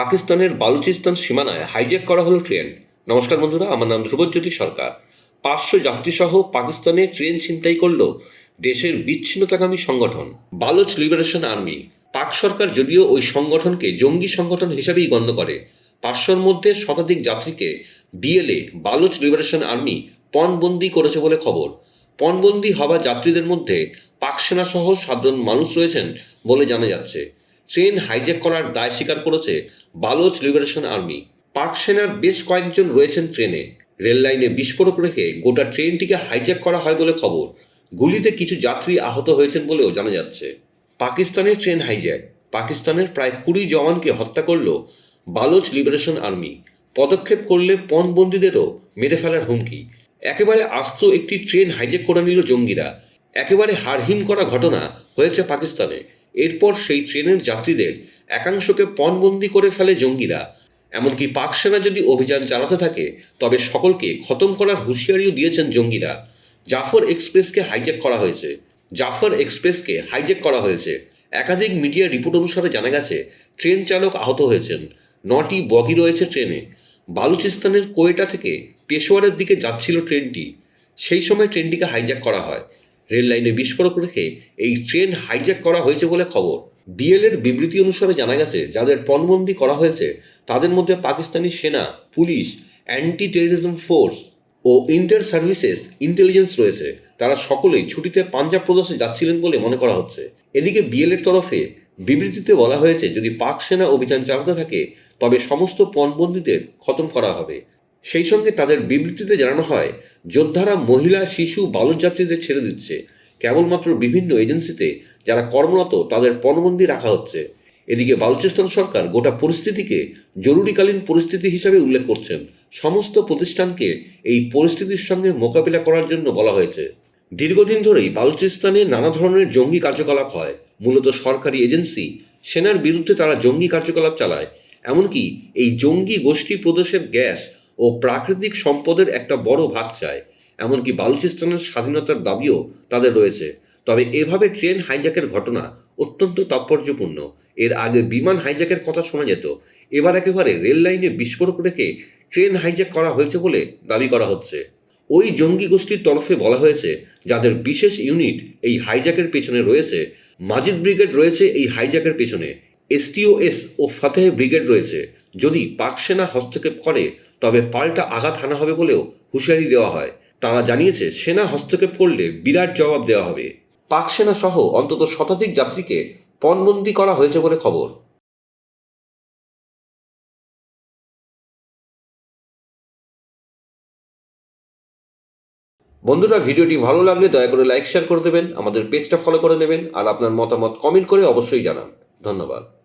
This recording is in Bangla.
পাকিস্তানের বালুচিস্তান সীমানায় হাইজ্যাক করা হলো ট্রেন। নমস্কার বন্ধুরা, আমার নাম ধ্রুবজ্যোতি সরকার। পাঁচশো যাত্রীসহ পাকিস্তানে ট্রেন ছিনতাই করল দেশের বিচ্ছিন্নতাকামী সংগঠন, বালুচ লিবারেশন আর্মি। পাক সরকার যদিও ওই সংগঠনকে জঙ্গি সংগঠন হিসাবেই গণ্য করে, পাঁচশোর মধ্যে শতাধিক যাত্রীকে বিএলএ বালুচ লিবারেশন আর্মি, পণবন্দি করেছে বলে খবর। পণবন্দি হওয়া যাত্রীদের মধ্যে পাক সেনা সহ সাধারণ মানুষ রয়েছেন বলে জানা যাচ্ছে। ট্রেন হাইজ্যাক করার দায় স্বীকার করেছে বালোচ লিবারেশন আর্মি। পাক সেনার বেশ কয়েকজন রয়েছেন ট্রেনে। রেল লাইনে বিস্ফোরক রেখে গোটা ট্রেনটিকে হাইজ্যাক করা হয় বলে খবর। গুলিতে কিছু যাত্রী আহত হয়েছেন বলেও জানা যাচ্ছে। পাকিস্তানের ট্রেন হাইজ্যাক পাকিস্তানের প্রায় কুড়ি জওয়ানকে হত্যা করল বালোচ লিবারেশন আর্মি। পদক্ষেপ করলে পণবন্দীদেরও মেরে ফেলার হুমকি। একেবারে আস্ত একটি ট্রেন হাইজ্যাক করে নিল জঙ্গিরা। একেবারে হারহিম করা ঘটনা হয়েছে পাকিস্তানে। এরপর সেই ট্রেনের যাত্রীদের একাংশকে পণবন্দি করে ফেলে জঙ্গিরা। এমনকি পাক সেনা যদি অভিযান চালাতে থাকে, তবে সকলকে খতম করার হুঁশিয়ারিও দিয়েছেন জঙ্গিরা। জাফর এক্সপ্রেসকে হাইজ্যাক করা হয়েছে। জাফর এক্সপ্রেসকে হাইজ্যাক করা হয়েছে। একাধিক মিডিয়া রিপোর্ট অনুসারে জানা গেছে, ট্রেন চালক আহত হয়েছেন। নটি বগি রয়েছে ট্রেনে। বালুচিস্তানের কোয়েটা থেকে পেশোয়ারের দিকে যাচ্ছিল ট্রেনটি। সেই সময় ট্রেনটিকে হাইজ্যাক করা হয়। রেল লাইনে বিস্ফোরক রেখে এই ট্রেন হাইজ্যাক করা হয়েছে বলে খবর। বিএলের বিবৃতি অনুসারে জানা গেছে, যাদের পণবন্দি করা হয়েছে, তাদের মধ্যে পাকিস্তানি সেনা, পুলিশ অ্যান্টি টেররিজম ফোর্স ও ইন্টার সার্ভিসেস ইন্টেলিজেন্স রয়েছে। তারা সকলেই ছুটিতে পাঞ্জাব প্রদেশে যাচ্ছিলেন বলে মনে করা হচ্ছে। এদিকে বিএলের তরফে বিবৃতিতে বলা হয়েছে, যদি পাক সেনা অভিযান চালাতে থাকে, তবে সমস্ত পণবন্দীদের খতম করা হবে। সেই সঙ্গে তাদের বিবৃতিতে জানানো হয় যোদ্ধারা মহিলা, শিশু বালক যাত্রীদের ছেড়ে দিচ্ছে। কেবলমাত্র বিভিন্ন এজেন্সিতে যারা কর্মরত তাদের পণবন্দি রাখা হচ্ছে। এদিকে বালুচিস্তান সরকার গোটা পরিস্থিতিকে জরুরিকালীন পরিস্থিতি হিসাবে উল্লেখ করছেন। সমস্ত প্রতিষ্ঠানকে এই পরিস্থিতির সঙ্গে মোকাবিলা করার জন্য বলা হয়েছে। দীর্ঘদিন ধরেই বালুচিস্তানে নানা ধরনের জঙ্গি কার্যকলাপ হয়। মূলত সরকারি এজেন্সি সেনার বিরুদ্ধে তারা জঙ্গি কার্যকলাপ চালায়। এমনকি এই জঙ্গি গোষ্ঠী প্রদেশের গ্যাস ও প্রাকৃতিক সম্পদের একটা বড় ভাগ চায়, এমনকি বালুচিস্তানের স্বাধীনতার দাবিও তাদের রয়েছে। তবে এভাবে ট্রেন হাইজ্যাকের ঘটনা অত্যন্ত তাৎপর্যপূর্ণ। এর আগে বিমান হাইজ্যাকের কথা শোনা যেত, এবার একেবারে রেল লাইনে বিস্ফোরক রেখে ট্রেন হাইজ্যাক করা হয়েছে বলে দাবি করা হচ্ছে। ওই জঙ্গি গোষ্ঠীর তরফে বলা হয়েছে, যাদের বিশেষ ইউনিট এই হাইজ্যাকের পেছনে রয়েছে, মাজিদ ব্রিগেড রয়েছে এই হাইজ্যাকের পেছনে। এসটিওএস ও ফাতেহ ব্রিগেড রয়েছে। যদি পাক সেনা হস্তক্ষেপ করে তবে পাল্টা আঘাত হানা হবে বলেও হুঁশিয়ারি দেওয়া হয়। তারা জানিয়েছে, সেনা হস্তক্ষেপ করলে বিরাট জবাব দেওয়া হবে। পাক সেনা সহ অন্তত শতাধিক যাত্রীকে পণবন্দি করা হয়েছে বলে খবর। বন্ধুরা, ভিডিওটি ভালো লাগলে দয়া করে লাইক, শেয়ার করে দেবেন, আমাদের পেজটা ফলো করে নেবেন, আর আপনার মতামত কমেন্ট করে অবশ্যই জানান। ধন্যবাদ।